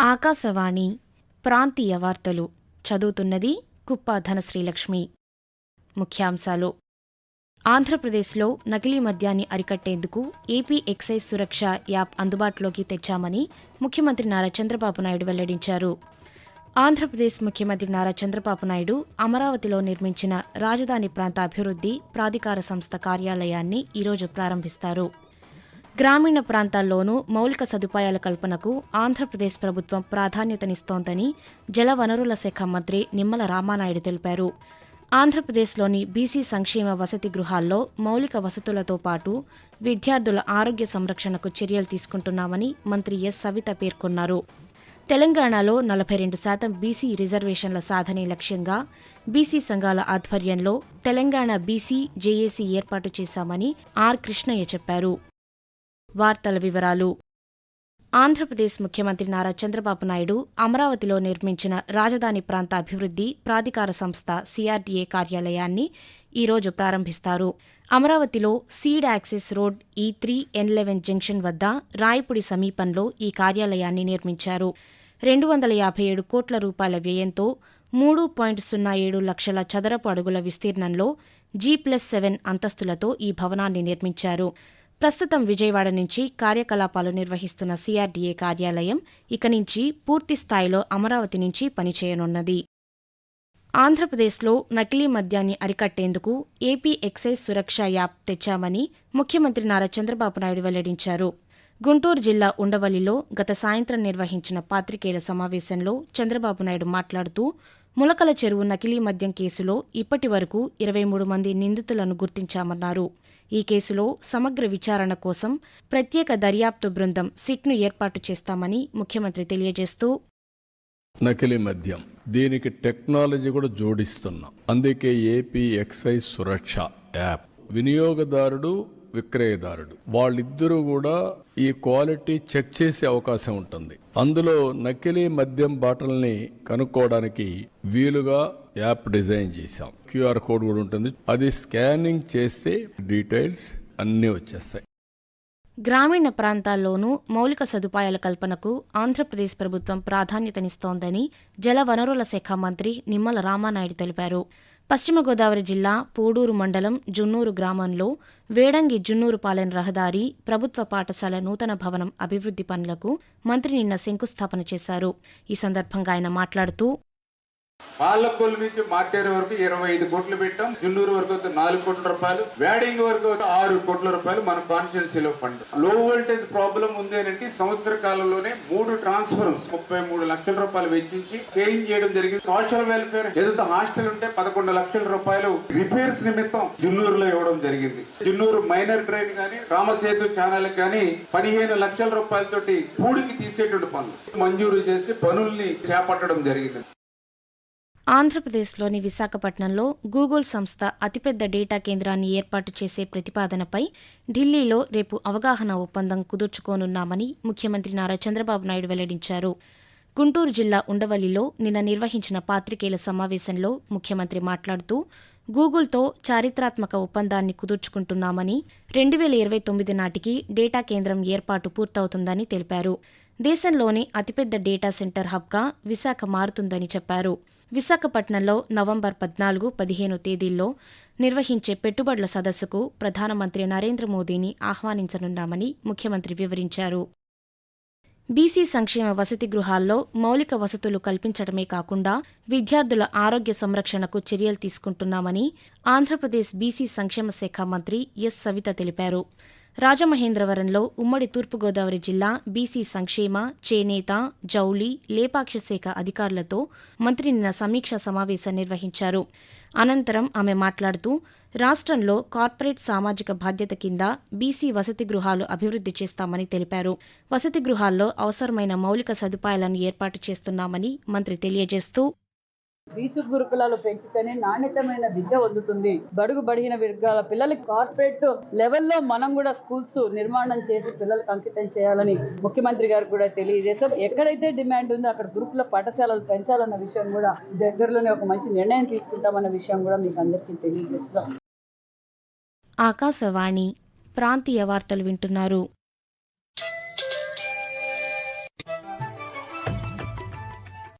ఆకాశవాణి ప్రాంతీయ వార్తలు చదువుతున్నది కుప్ప ధనశ్రీలక్ష్మి. ముఖ్యాంశాలు. ఆంధ్రప్రదేశ్లో నకిలీ మద్యాన్ని అరికట్టేందుకు ఏపీ ఎక్సైజ్ సురక్ష యాప్ అందుబాటులోకి తెచ్చామని ముఖ్యమంత్రి నారా చంద్రబాబు నాయుడు వెల్లడించారు. ఆంధ్రప్రదేశ్ ముఖ్యమంత్రి నారా చంద్రబాబు నాయుడు అమరావతిలో నిర్మించిన రాజధాని ప్రాంత అభివృద్ధి ప్రాధికార సంస్థ కార్యాలయాన్ని ఈరోజు ప్రారంభిస్తారు. గ్రామీణ ప్రాంతాల్లోనూ మౌలిక సదుపాయాల కల్పనకు ఆంధ్రప్రదేశ్ ప్రభుత్వం ప్రాధాన్యతనిస్తోందని జలవనరుల శాఖ మంత్రి నిమ్మల రామానాయుడు తెలిపారు. ఆంధ్రప్రదేశ్లోని బీసీ సంక్షేమ వసతి గృహాల్లో మౌలిక వసతులతో పాటు విద్యార్థుల ఆరోగ్య సంరక్షణకు చర్యలు తీసుకుంటున్నామని మంత్రి ఎస్. సవిత పేర్కొన్నారు. తెలంగాణలో నలభై రెండు శాతం బీసీ రిజర్వేషన్ల సాధనే లక్ష్యంగా బీసీ సంఘాల ఆధ్వర్యంలో తెలంగాణ బీసీ జేఏసీ ఏర్పాటు చేశామని ఆర్. కృష్ణయ్య చెప్పారు. వార్తల వివరాలు. ఆంధ్రప్రదేశ్ ముఖ్యమంత్రి నారా చంద్రబాబు నాయుడు అమరావతిలో నిర్మించిన రాజధాని ప్రాంత అభివృద్ధి ప్రాధికార సంస్థ సిఆర్డీఏ కార్యాలయాన్ని ఈరోజు ప్రారంభిస్తారు. అమరావతిలో seed access road E three N eleven junction వద్ద రాయపుడి సమీపంలో ఈ కార్యాలయాన్ని నిర్మించారు. రెండు వందల యాభై ఏడు కోట్ల రూపాయల వ్యయంతో మూడు పాయింట్ సున్నా ఏడు లక్షల చదరపు అడుగుల విస్తీర్ణంలో జీ ప్లస్ సెవెన్ అంతస్తులతో ఈ భవనాన్ని నిర్మించారు. ప్రస్తుతం విజయవాడ నుంచి కార్యకలాపాలు నిర్వహిస్తున్న సిఆర్డీఏ కార్యాలయం ఇక నుంచి పూర్తి స్థాయిలో అమరావతి నుంచి పనిచేయనున్నది. ఆంధ్రప్రదేశ్లో నకిలీ మద్యాన్ని అరికట్టేందుకు ఏపీ ఎక్సైజ్ సురక్ష యాప్ తెచ్చామని ముఖ్యమంత్రి నారా చంద్రబాబు నాయుడు వెల్లడించారు. గుంటూరు జిల్లా ఉండవల్లిలో గత సాయంత్రం నిర్వహించిన పాత్రికేయుల సమావేశంలో చంద్రబాబు నాయుడు మాట్లాడుతూ ములకల చెరువు నకిలీ మద్యం కేసులో ఇప్పటి వరకు ఇరవై మూడు మంది నిందితులను గుర్తించామన్నారు. ఈ కేసులో సమగ్ర విచారణ కోసం ప్రత్యేక దర్యాప్తు బృందం సిట్ను ఏర్పాటు చేస్తామని ముఖ్యమంత్రి తెలియజేస్తూ నకిలీ మద్యం. దీనికి టెక్నాలజీ కూడా జోడిస్తున్నాం. అందుకే ఏపీ ఎక్సైజ్ సురక్ష యాప్. వినియోగదారుడు విక్రయదారుడు. వాళ్ళిద్దరూ కూడా ఈ క్వాలిటీ చెక్ చేసే అవకాశం ఉంటుంది. అందులో నకిలీ మద్యం బాటల్ని కనుక్కోవడానికి వీలుగా యాప్ డిజైన్ చేశాం. క్యూఆర్ కోడ్ కూడా ఉంటుంది. అది స్కానింగ్ చేస్తే డీటెయిల్స్ అన్నీ వచ్చేస్తాయి. గ్రామీణ ప్రాంతాల్లోనూ మౌలిక సదుపాయాల కల్పనకు ఆంధ్రప్రదేశ్ ప్రభుత్వం ప్రాధాన్యతనిస్తోందని జలవనరుల శాఖ మంత్రి నిమ్మల రామానాయుడు తెలిపారు. పశ్చిమ గోదావరి జిల్లా పూడూరు మండలం జున్నూరు గ్రామంలో వేడంగి జున్నూరుపాలెం రహదారి ప్రభుత్వ పాఠశాల నూతన భవనం అభివృద్ధి పనులకు మంత్రి నిన్న శంకుస్థాపన చేశారు. ఈ సందర్భంగా ఆయన మాట్లాడుతూ పాలకొల్లు నుంచి మార్టేరు వరకు ఇరవై ఐదు కోట్లు పెట్టాం. జున్నూరు వరకు నాలుగు కోట్ల రూపాయలు. వేడింగ్ వరకు ఆరు కోట్ల రూపాయలు మన కాన్స్టిట్యున్సీలో ఫండ్. లో వోల్టేజ్ ప్రాబ్లం ఉంది అంటే సంవత్సర కాలంలోనే మూడు ట్రాన్స్ఫర్స్ ముప్పై మూడు లక్షల రూపాయలు వెచ్చించి చేంజ్ చేయడం జరిగింది. సోషల్ వెల్ఫేర్ ఏదైతే హాస్టల్ ఉంటే పదకొండు లక్షల రూపాయలు రిపేర్స్ నిమిత్తం జున్నూరులో ఇవ్వడం జరిగింది. జున్నూరు మైనర్ డ్రైన్ కానీ రామసేతు ఛానల్ కానీ పదిహేను లక్షల రూపాయలతోటి పూడికి తీసేటువంటి పనులు. మంజూరు చేసి పనుల్ని చేపట్టడం జరిగింది. ఆంధ్రప్రదేశ్లోని విశాఖపట్నంలో గూగుల్ సంస్థ అతిపెద్ద డేటా కేంద్రాన్ని ఏర్పాటు చేసే ప్రతిపాదనపై ఢిల్లీలో రేపు అవగాహన ఒప్పందం కుదుర్చుకోనున్నామని ముఖ్యమంత్రి నారా చంద్రబాబు నాయుడు వెల్లడించారు. గుంటూరు జిల్లా ఉండవల్లిలో నిన్న నిర్వహించిన పాత్రికేయుల సమావేశంలో ముఖ్యమంత్రి మాట్లాడుతూ గూగుల్తో చారిత్రాత్మక ఒప్పందాన్ని కుదుర్చుకుంటున్నామని రెండు వేల ఇరవై తొమ్మిది నాటికి డేటా కేంద్రం ఏర్పాటు పూర్తవుతుందని తెలిపారు. దేశంలోనే అతిపెద్ద డేటా సెంటర్ హబ్గా విశాఖ మారుతుందని చెప్పారు. విశాఖపట్నంలో నవంబర్ పద్నాలుగు పదిహేను తేదీల్లో నిర్వహించే పెట్టుబడుల సదస్సుకు ప్రధానమంత్రి నరేంద్ర మోదీని ఆహ్వానించనున్నామని ముఖ్యమంత్రి వివరించారు. బీసీ సంక్షేమ వసతి గృహాల్లో మౌలిక వసతులు కల్పించడమే కాకుండా విద్యార్థుల ఆరోగ్య సంరక్షణకు చర్యలు తీసుకుంటున్నామని ఆంధ్రప్రదేశ్ బీసీ సంక్షేమ శాఖ మంత్రి ఎస్. సవిత తెలిపారు. రాజమహేంద్రవరంలో ఉమ్మడి తూర్పుగోదావరి జిల్లా బీసీ సంక్షేమ చేనేత జౌలి లేపాక్ష శాఖ అధికారులతో మంత్రి నిన్న సమీక్షా సమావేశం నిర్వహించారు. అనంతరం ఆమె మాట్లాడుతూ రాష్ట్రంలో కార్పొరేట్ సామాజిక బాధ్యత కింద బీసీ వసతి గృహాలు అభివృద్ధి చేస్తామని తెలిపారు. వసతి గృహాల్లో అవసరమైన మౌలిక సదుపాయాలను ఏర్పాటు చేస్తున్నామని మంత్రి తెలియజేస్తూ వీసు గురుకులాలు పెంచితేనే నాణ్యతమైన విద్య అందుతుంది. బడుగు బడిగిన వర్గాల పిల్లలకి కార్పొరేట్ లెవెల్లో మనం కూడా స్కూల్స్ నిర్మాణం చేసి పిల్లలకు అంకితం చేయాలని ముఖ్యమంత్రి గారు కూడా తెలియజేశారు. ఎక్కడైతే డిమాండ్ ఉందో అక్కడ గురుకుల పాఠశాలలు పెంచాలన్న విషయం కూడా దగ్గరలోనే ఒక మంచి నిర్ణయం తీసుకుంటామన్న విషయం కూడా మీకు అందరికీ తెలియజేస్తాం ఆకాశవాణి ప్రాంతీయ వార్తలు వింటున్నారు.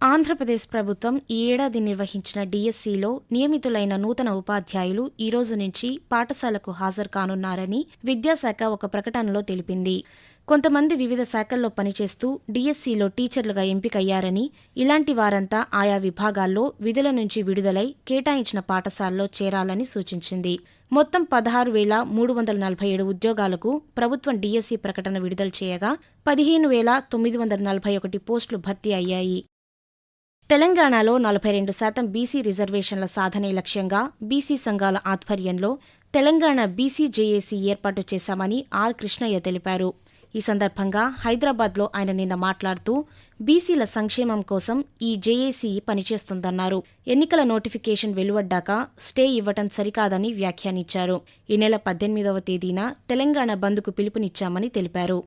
ఆంధ్రప్రదేశ్ ప్రభుత్వం ఈ ఏడాది నిర్వహించిన డిఎస్సిలో నియమితులైన నూతన ఉపాధ్యాయులు ఈ రోజు నుంచి పాఠశాలకు హాజరు కానున్నారని విద్యాశాఖ ఒక ప్రకటనలో తెలిపింది. కొంతమంది వివిధ శాఖల్లో పనిచేస్తూ డిఎస్సిలో టీచర్లుగా ఎంపికయ్యారని ఇలాంటి వారంతా ఆయా విభాగాల్లో విధుల నుంచి విడుదలై కేటాయించిన పాఠశాలలో చేరాలని సూచించింది. మొత్తం పదహారు వేల మూడు వందల నలభై ఏడు ఉద్యోగాలకు ప్రభుత్వం డిఎస్సి ప్రకటన విడుదల చేయగా పదిహేను వేల తొమ్మిది వందల నలభై ఒకటి పోస్టులు భర్తీ అయ్యాయి. తెలంగాణలో నలభై రెండు శాతం బీసీ రిజర్వేషన్ల సాధనే లక్ష్యంగా బీసీ సంఘాల ఆధ్వర్యంలో తెలంగాణ బీసీ జేఏసీ ఏర్పాటు చేశామని ఆర్ కృష్ణయ్య తెలిపారు. ఈ సందర్భంగా హైదరాబాద్లో ఆయన నిన్న మాట్లాడుతూ బీసీల సంక్షేమం కోసం ఈ జేఏసీ పనిచేస్తుందన్నారు. ఎన్నికల నోటిఫికేషన్ వెలువడ్డాక స్టే ఇవ్వటం సరికాదని వ్యాఖ్యానించారు. ఈ నెల పద్దెనిమిదవ తేదీన తెలంగాణ బంద్కు పిలుపునిచ్చామని తెలిపారు.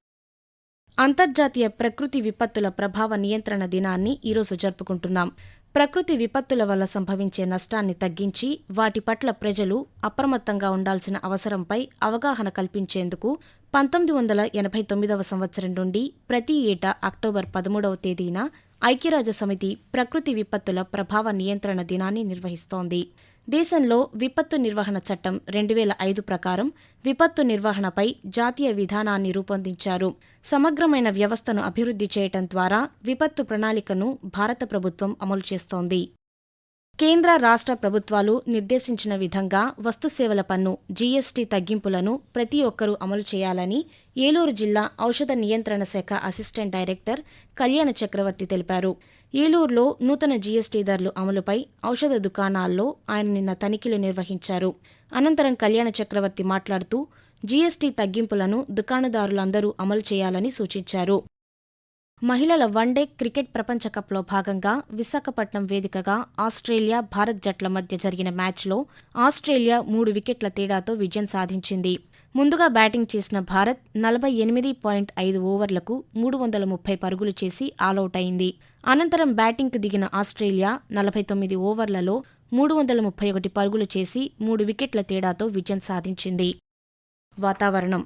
అంతర్జాతీయ ప్రకృతి విపత్తుల ప్రభావ నియంత్రణ దినాన్ని ఈరోజు జరుపుకుంటున్నాం. ప్రకృతి విపత్తుల వల్ల సంభవించే నష్టాన్ని తగ్గించి వాటి పట్ల ప్రజలు అప్రమత్తంగా ఉండాల్సిన అవసరంపై అవగాహన కల్పించేందుకు పంతొమ్మిది వందల ఎనభై తొమ్మిదవ సంవత్సరం నుండి ప్రతి ఏటా అక్టోబర్ పదమూడవ తేదీన ఐక్యరాజ్య సమితి ప్రకృతి విపత్తుల ప్రభావ నియంత్రణ దినాన్ని నిర్వహిస్తోంది. దేశంలో విపత్తు నిర్వహణ చట్టం రెండు వేల ఐదు ప్రకారం విపత్తు నిర్వహణపై జాతీయ విధానాన్ని రూపొందించారు. సమగ్రమైన వ్యవస్థను అభివృద్ధి చేయటం ద్వారా విపత్తు ప్రణాళికను భారత ప్రభుత్వం అమలు చేస్తోంది. కేంద్ర రాష్ట్ర ప్రభుత్వాలు నిర్దేశించిన విధంగా వస్తుసేవల పన్ను జీఎస్టీ తగ్గింపులను ప్రతి ఒక్కరూ అమలు చేయాలని ఏలూరు జిల్లా ఔషధ నియంత్రణ శాఖ అసిస్టెంట్ డైరెక్టర్ కళ్యాణ చక్రవర్తి తెలిపారు. ఏలూరులో నూతన జీఎస్టీ ధరలు అమలుపై ఔషధ దుకాణాల్లో ఆయన నిన్న తనిఖీలు నిర్వహించారు. అనంతరం కళ్యాణ చక్రవర్తి మాట్లాడుతూ జీఎస్టీ తగ్గింపులను దుకాణదారులందరూ అమలు చేయాలని సూచించారు. మహిళల వన్డే క్రికెట్ ప్రపంచ కప్లో భాగంగా విశాఖపట్నం వేదికగా ఆస్ట్రేలియా భారత్ జట్ల మధ్య జరిగిన మ్యాచ్లో ఆస్ట్రేలియా మూడు వికెట్ల తేడాతో విజయం సాధించింది. ముందుగా బ్యాటింగ్ చేసిన భారత్ నలభై ఎనిమిది పాయింట్ ఐదు ఓవర్లకు మూడు వందల ముప్పై పరుగులు చేసి ఆలౌట్ అయింది అనంతరం బ్యాటింగ్కు దిగిన ఆస్ట్రేలియా నలభై తొమ్మిది ఓవర్లలో మూడు వందల ముప్పై ఒకటి పరుగులు చేసి మూడు వికెట్ల తేడాతో విజయం సాధించింది. వాతావరణం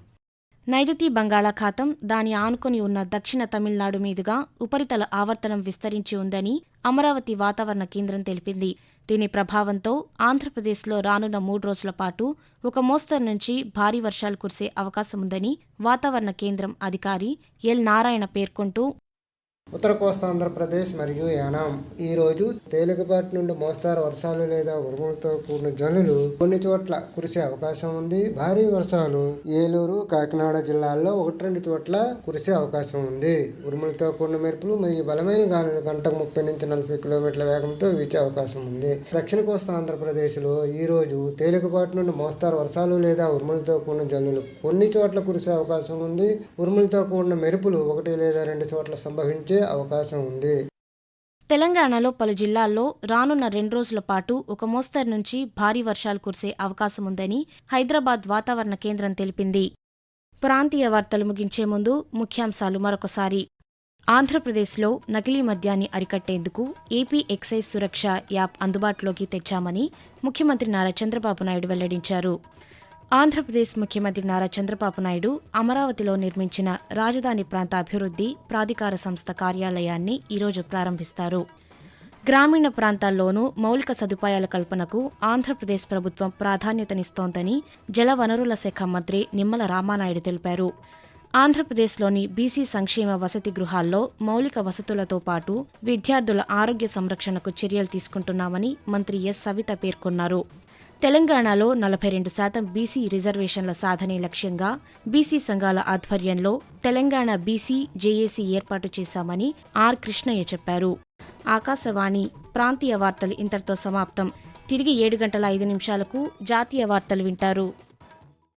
నైరుతి బంగాళాఖాతం దాని ఆనుకొని ఉన్న దక్షిణ తమిళనాడు మీదుగా ఉపరితల ఆవర్తనం విస్తరించి ఉందని అమరావతి వాతావరణ కేంద్రం తెలిపింది. దీని ప్రభావంతో ఆంధ్రప్రదేశ్లో రానున్న మూడు రోజుల పాటు ఒక మోస్తరు నుంచి భారీ వర్షాలు కురిసే అవకాశముందని వాతావరణ కేంద్రం అధికారి ఎల్ నారాయణ పేర్కొంటూ ఉత్తర కోస్తా ఆంధ్రప్రదేశ్ మరియు యానాం. ఈ రోజు తేలికపాటి నుండి మోస్తారు వర్షాలు లేదా ఉరుములతో కూడిన జల్లులు కొన్ని చోట్ల కురిసే అవకాశం ఉంది. భారీ వర్షాలు ఏలూరు కాకినాడ జిల్లాల్లో ఒకటి రెండు చోట్ల కురిసే అవకాశం ఉంది. ఉరుములతో కూడిన మెరుపులు మరియు బలమైన గాలులు గంటకు ముప్పై నుంచి నలభై కిలోమీటర్ల వేగంతో వీచే అవకాశం ఉంది. దక్షిణ కోస్తా ఆంధ్రప్రదేశ్లో ఈ రోజు తేలికపాటి నుండి మోస్తారు వర్షాలు లేదా ఉరుములతో కూడిన జల్లులు కొన్ని చోట్ల కురిసే అవకాశం ఉంది. ఉరుములతో కూడిన మెరుపులు ఒకటి లేదా రెండు చోట్ల సంభవించే అవకాశం ఉంది. తెలంగాణలో పలు జిల్లాల్లో రానున్న రెండు రోజుల పాటు ఒక మోస్తరు నుంచి భారీ వర్షాలు కురిసే అవకాశముందని హైదరాబాద్ వాతావరణ కేంద్రం తెలిపింది. ప్రాంతీయ వార్తలు ముగించే ముందు ముఖ్యాంశాలు మరొకసారి. ఆంధ్రప్రదేశ్లో నకిలీ మద్యాన్ని అరికట్టేందుకు ఏపీ ఎక్సైజ్ సురక్ష యాప్ అందుబాటులోకి తెచ్చామని ముఖ్యమంత్రి నారా చంద్రబాబు నాయుడు వెల్లడించారు. ఆంధ్రప్రదేశ్ ముఖ్యమంత్రి నారా చంద్రబాబు నాయుడు అమరావతిలో నిర్మించిన రాజధాని ప్రాంత అభివృద్ధి ప్రాధికార సంస్థ కార్యాలయాన్ని ఈరోజు ప్రారంభిస్తారు. గ్రామీణ ప్రాంతాల్లోనూ మౌలిక సదుపాయాల కల్పనకు ఆంధ్రప్రదేశ్ ప్రభుత్వం ప్రాధాన్యతనిస్తోందని జలవనరుల శాఖ మంత్రి నిమ్మల రామానాయుడు తెలిపారు. ఆంధ్రప్రదేశ్లోని బీసీ సంక్షేమ వసతి గృహాల్లో మౌలిక వసతులతో పాటు విద్యార్థుల ఆరోగ్య సంరక్షణకు చర్యలు తీసుకుంటున్నామని మంత్రి ఎస్. సవిత పేర్కొన్నారు. తెలంగాణలో నలభై రెండు శాతం బీసీ రిజర్వేషన్ల సాధనే లక్ష్యంగా బీసీ సంఘాల ఆధ్వర్యంలో తెలంగాణ బీసీ జేఏసీ ఏర్పాటు చేశామని ఆర్ కృష్ణయ్య చెప్పారు. ఆకాశవాణి ప్రాంతీయ వార్తలు ఇంతటితో సమాప్తం. తిరిగి ఏడు గంటల ఐదు నిమిషాలకు జాతీయ వార్తలు వింటారు.